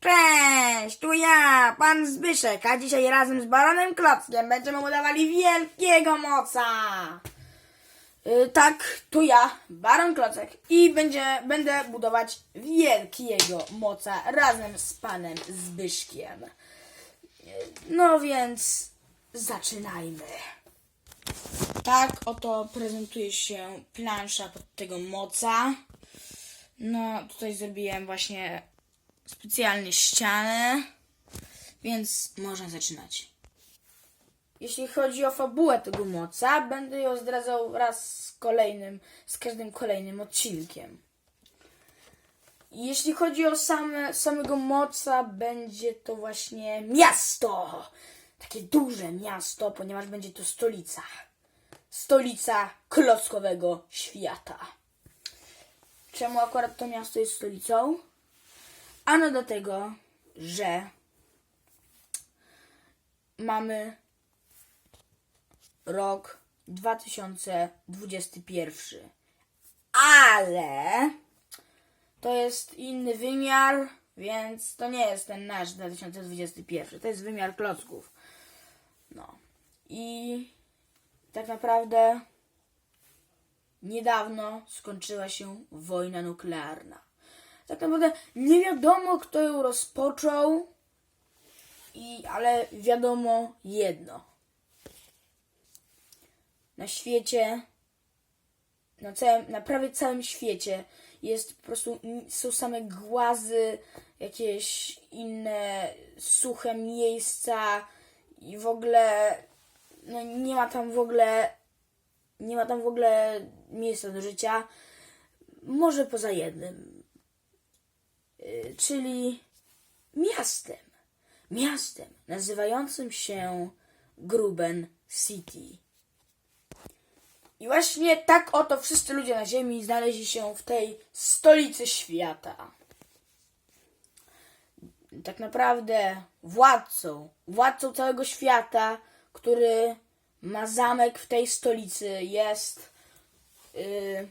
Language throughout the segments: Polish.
Cześć, tu ja, pan Zbyszek, a dzisiaj razem z Baronem Klockiem będziemy budowali wielkiego moca. Yy, tak, tu ja, Baron Klocek i będzie, będę budować wielkiego moca razem z panem Zbyszkiem. No więc zaczynajmy. Tak oto prezentuje się plansza pod tego moca. No, tutaj zrobiłem właśnie specjalnie ścianę, więc można zaczynać. Jeśli chodzi o fabułę tego moca, będę ją zdradzał wraz z kolejnym, z każdym kolejnym odcinkiem. Jeśli chodzi o same, samego moca, będzie to właśnie miasto. Takie duże miasto, ponieważ będzie to stolica. Stolica klockowego świata. Czemu akurat to miasto jest stolicą? Ano do tego, że mamy rok 2021. Ale to jest inny wymiar, więc to nie jest ten nasz 2021. To jest wymiar klocków. No. I tak naprawdę niedawno skończyła się wojna nuklearna. Tak naprawdę nie wiadomo, kto ją rozpoczął, i, ale wiadomo jedno. Na świecie, na, całym, na prawie całym świecie jest po prostu, są same głazy, jakieś inne suche miejsca i w ogóle no nie ma tam w ogóle nie ma tam w ogóle miejsca do życia. Może poza jednym. Yy, czyli miastem. Miastem nazywającym się Gruben City. I właśnie tak oto wszyscy ludzie na Ziemi znaleźli się w tej stolicy świata. Tak naprawdę władcą, władcą całego świata, który ma zamek w tej stolicy, jest yy,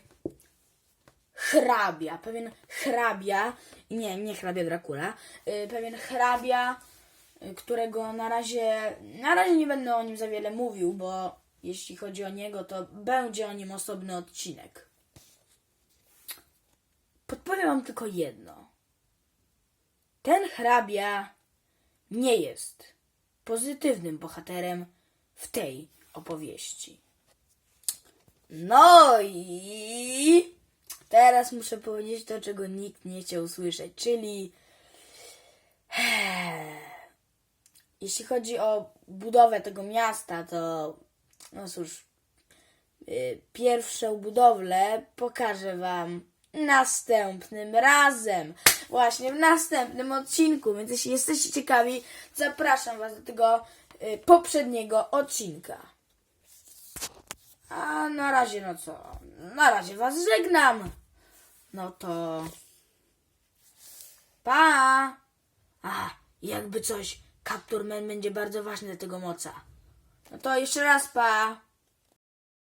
hrabia, pewien hrabia, nie, nie hrabia Dracula, yy, pewien hrabia, yy, którego na razie, na razie nie będę o nim za wiele mówił, bo jeśli chodzi o niego, to będzie o nim osobny odcinek. Podpowiem wam tylko jedno. Ten hrabia nie jest pozytywnym bohaterem w tej opowieści. No i teraz muszę powiedzieć to, czego nikt nie chciał usłyszeć, czyli jeśli chodzi o budowę tego miasta, to no cóż, y, pierwszą budowlę pokażę Wam następnym razem. Właśnie w następnym odcinku. Więc jeśli jesteście ciekawi, zapraszam Was do tego y, poprzedniego odcinka. A na razie, no co? Na razie Was żegnam. No to. Pa! A, jakby coś, Capture Man będzie bardzo ważny dla tego moca. No to jeszcze raz pa!